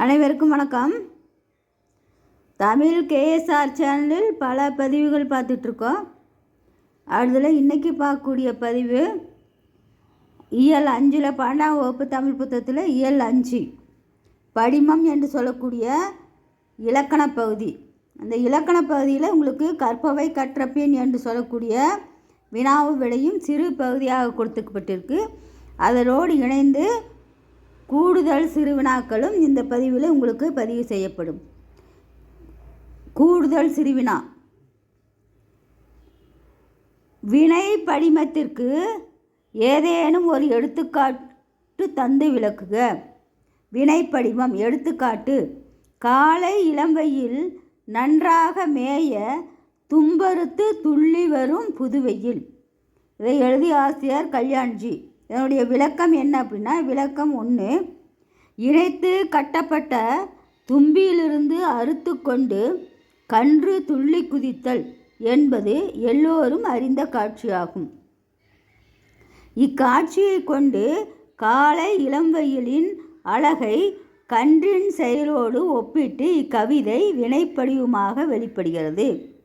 அனைவருக்கும் வணக்கம். தமிழ் கேஎஸ்ஆர் சேனலில் பல பதிவுகள் பார்த்துட்ருக்கோம். அதில் இன்றைக்கி பார்க்கக்கூடிய பதிவு இயல் அஞ்சில் பன்னெண்டாம் வகுப்பு தமிழ் புத்தகத்தில் இயல் அஞ்சு படிமம் என்று சொல்லக்கூடிய இலக்கண பகுதி. அந்த இலக்கண பகுதியில் உங்களுக்கு கற்பவை கற்றப்பின் என்று சொல்லக்கூடிய வினாவு விடையும் சிறு பகுதியாக கொடுத்துக்கப்பட்டிருக்கு. அதனோடு இணைந்து கூடுதல் சிறுவினாக்களும் இந்த பதிவில் உங்களுக்கு பதிவு செய்யப்படும். கூடுதல் சிறுவினா. வினை படிமத்திற்கு ஏதேனும் ஒரு எடுத்துக்காட்டு தந்து விளக்குக. வினைப்படிமம் எடுத்துக்காட்டு. காலை இளம்பையில் நன்றாக மேய தும்பறுத்து துள்ளி வரும் புதுவையில். இதை எழுதி ஆசிரியர் கல்யாண்ஜி. இதனுடைய விளக்கம் என்ன அப்படின்னா விளக்கம் ஒன்று இணைத்து கட்டப்பட்ட தும்பியிலிருந்து அறுத்து கொண்டு கன்று துள்ளி குதித்தல் என்பது எல்லோரும் அறிந்த காட்சியாகும். இக்காட்சியை கொண்டு காலை இளம்வெயிலின் அழகை கன்றின் செயலோடு ஒப்பிட்டு இக்கவிதை வினைப்படிவுமாக வெளிப்படுகிறது.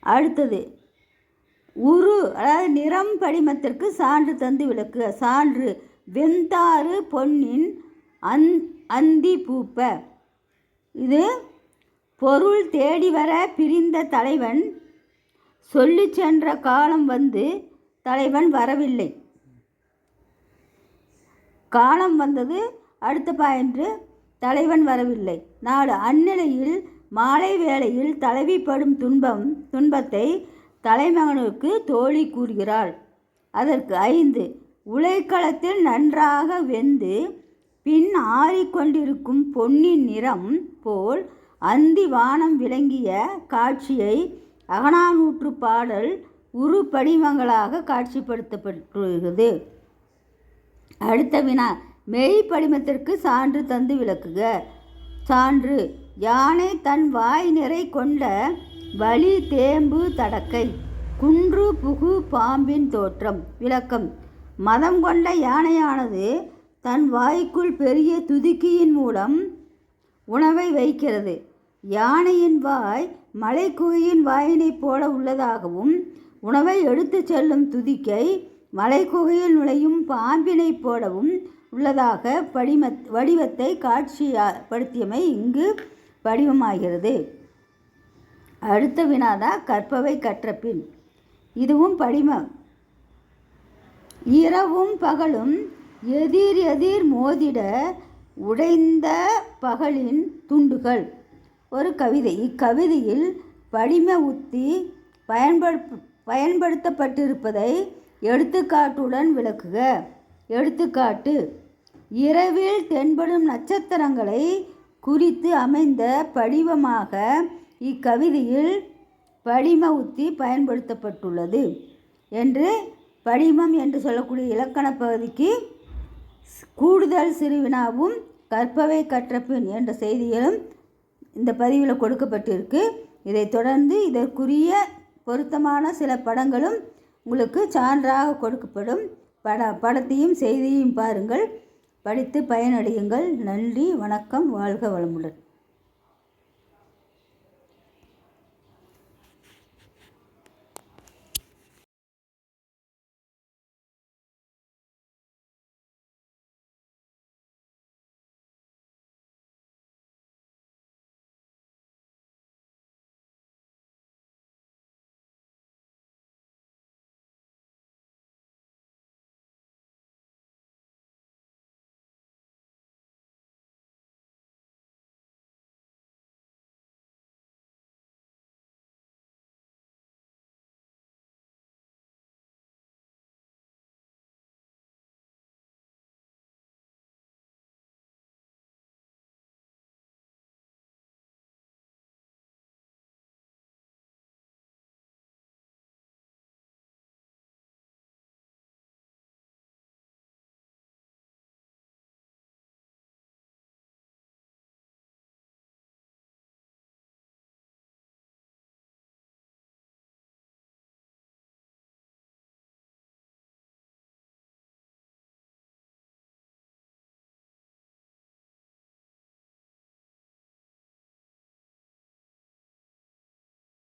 அடுத்தது உரு அதாவது நிறம் படிமத்திற்கு சான்று தந்து விளக்கு. சான்று வெந்தாறு பொன்னின் அந் அந்தி பூப்ப. இது பொருள் தேடி வர பிரிந்த தலைவன். சொல்லி சென்ற காலம் வந்து தலைவன் வரவில்லை. காலம் வந்தது அடுத்த பாயின்று தலைவன் வரவில்லை. நாலு அந்நிலையில் மாலை வேளையில் தலைவிப்படும் துன்பம் துன்பத்தை தலைமகனுக்கு தோழி கூறுகிறாள். அதற்கு ஐந்து உலைக்களத்தில் நன்றாக வெந்து பின் ஆறிக்கொண்டிருக்கும் பொன்னின் நிறம் போல் அந்தி வானம் விளங்கிய காட்சியை அகனானூற்று பாடல் உரு படிமங்களாக காட்சிப்படுத்தப்பட்டுள்ளது. அடுத்த வினா மெய் படிமத்திற்கு சான்று தந்து விளக்குக. சான்று யானை தன் வாய் நிறை கொண்ட வலி தேம்பு தடக்கை குன்று புகு பாம்பின் தோற்றம் விளக்கம். மதம் கொண்ட யானையானது தன் வாய்க்குள் பெரிய துதுக்கியின் மூலம் உணவை வைக்கிறது. யானையின் வாய் மலைக்குகையின் வாயினைப் போல உள்ளதாகவும் உணவை எடுத்துச் செல்லும் துதிக்கை மலைக்குகையில் நுழையும் பாம்பினைப் போலவும் உள்ளதாக படிமத் வடிவத்தை காட்சிப்படுத்தியமை இங்கு வடிவமாகிறது அடுத்த வினாதா கற்பவை கற்ற பின் இதுவும் படிமம் இரவும் பகலும் எதிர் எதிர் மோதிட உடைந்த பகலின் துண்டுகள். ஒரு கவிதை. இக்கவிதையில் படிம உத்தி பயன்படு பயன்படுத்தப்பட்டிருப்பதை எடுத்துக்காட்டுடன் விளக்குக. எடுத்துக்காட்டு. இரவில் தென்படும் நட்சத்திரங்களை குறித்து அமைந்த படிவமாக இக்கவிதையில் படிம உத்தி பயன்படுத்தப்பட்டுள்ளது என்று படிமம் என்று சொல்லக்கூடிய இலக்கண பகுதிக்கு கூடுதல் சிறுவினாவும் கற்பவை கற்றபின் என்ற செய்திகளும் இந்த பதிவில் கொடுக்கப்பட்டிருக்கு. இதை தொடர்ந்து இதற்குரிய பொருத்தமான சில படங்களும் உங்களுக்கு சான்றாக கொடுக்கப்படும். பட படத்தையும் செய்தியையும் பாருங்கள். படித்து பயனடையுங்கள். நன்றி வணக்கம் வாழ்க வளமுடன்.